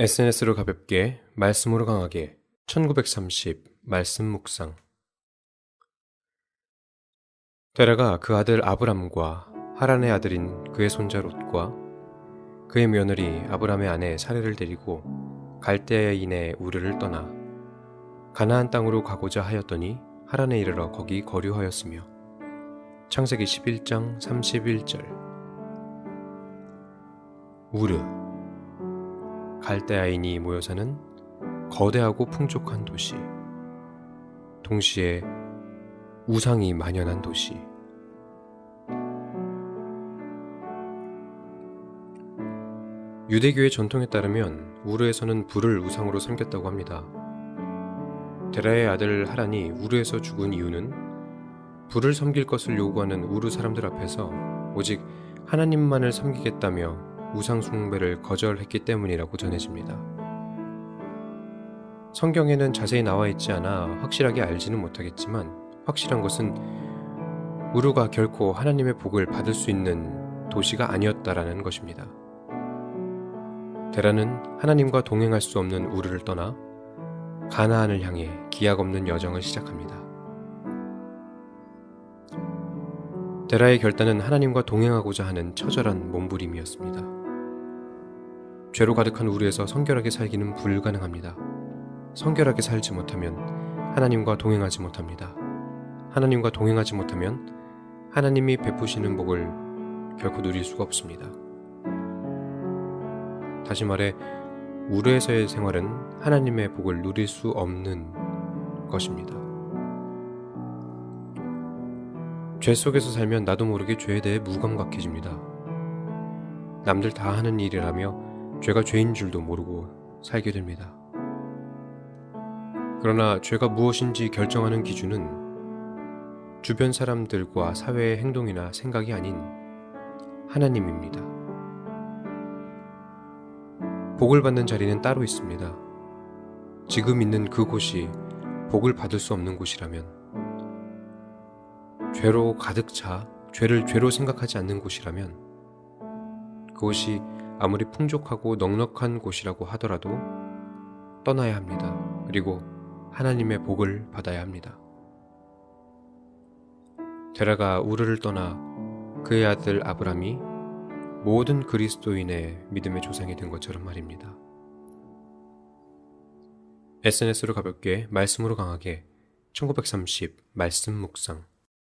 SNS로 가볍게, 말씀으로 강하게, 1930 말씀 묵상. 데라가 그 아들 아브람과 하란의 아들인 그의 손자 롯과 그의 며느리 아브람의 아내 사례를 데리고 갈대아인의 우르를 떠나 가나안 땅으로 가고자 하였더니 하란에 이르러 거기 거류하였으며. 창세기 11장 31절. 우르 갈대아인이 모여 사는 거대하고 풍족한 도시. 동시에 우상이 만연한 도시. 유대교의 전통에 따르면 우르에서는 불을 우상으로 섬겼다고 합니다. 데라의 아들 하란이 우르에서 죽은 이유는 불을 섬길 것을 요구하는 우르 사람들 앞에서 오직 하나님만을 섬기겠다며 우상 숭배를 거절했기 때문이라고 전해집니다. 성경에는 자세히 나와 있지 않아 확실하게 알지는 못하겠지만 확실한 것은 우르가 결코 하나님의 복을 받을 수 있는 도시가 아니었다라는 것입니다. 데라는 하나님과 동행할 수 없는 우르를 떠나 가나안을 향해 기약 없는 여정을 시작합니다. 데라의 결단은 하나님과 동행하고자 하는 처절한 몸부림이었습니다. 죄로 가득한 우리에서 성결하게 살기는 불가능합니다. 성결하게 살지 못하면 하나님과 동행하지 못합니다. 하나님과 동행하지 못하면 하나님이 베푸시는 복을 결코 누릴 수가 없습니다. 다시 말해, 우르에서의 생활은 하나님의 복을 누릴 수 없는 것입니다. 죄 속에서 살면 나도 모르게 죄에 대해 무감각해집니다. 남들 다 하는 일이라며 죄가 죄인 줄도 모르고 살게 됩니다. 그러나 죄가 무엇인지 결정하는 기준은 주변 사람들과 사회의 행동이나 생각이 아닌 하나님입니다. 복을 받는 자리는 따로 있습니다. 지금 있는 그곳이 복을 받을 수 없는 곳이라면 죄로 가득 차 죄를 죄로 생각하지 않는 곳이라면 그곳이 아무리 풍족하고 넉넉한 곳이라고 하더라도 떠나야 합니다. 그리고 하나님의 복을 받아야 합니다. 데라가 우르를 떠나 그의 아들 아브람이 모든 그리스도인의 믿음의 조상이 된 것처럼 말입니다. SNS로 가볍게 말씀으로 강하게 1930 말씀 묵상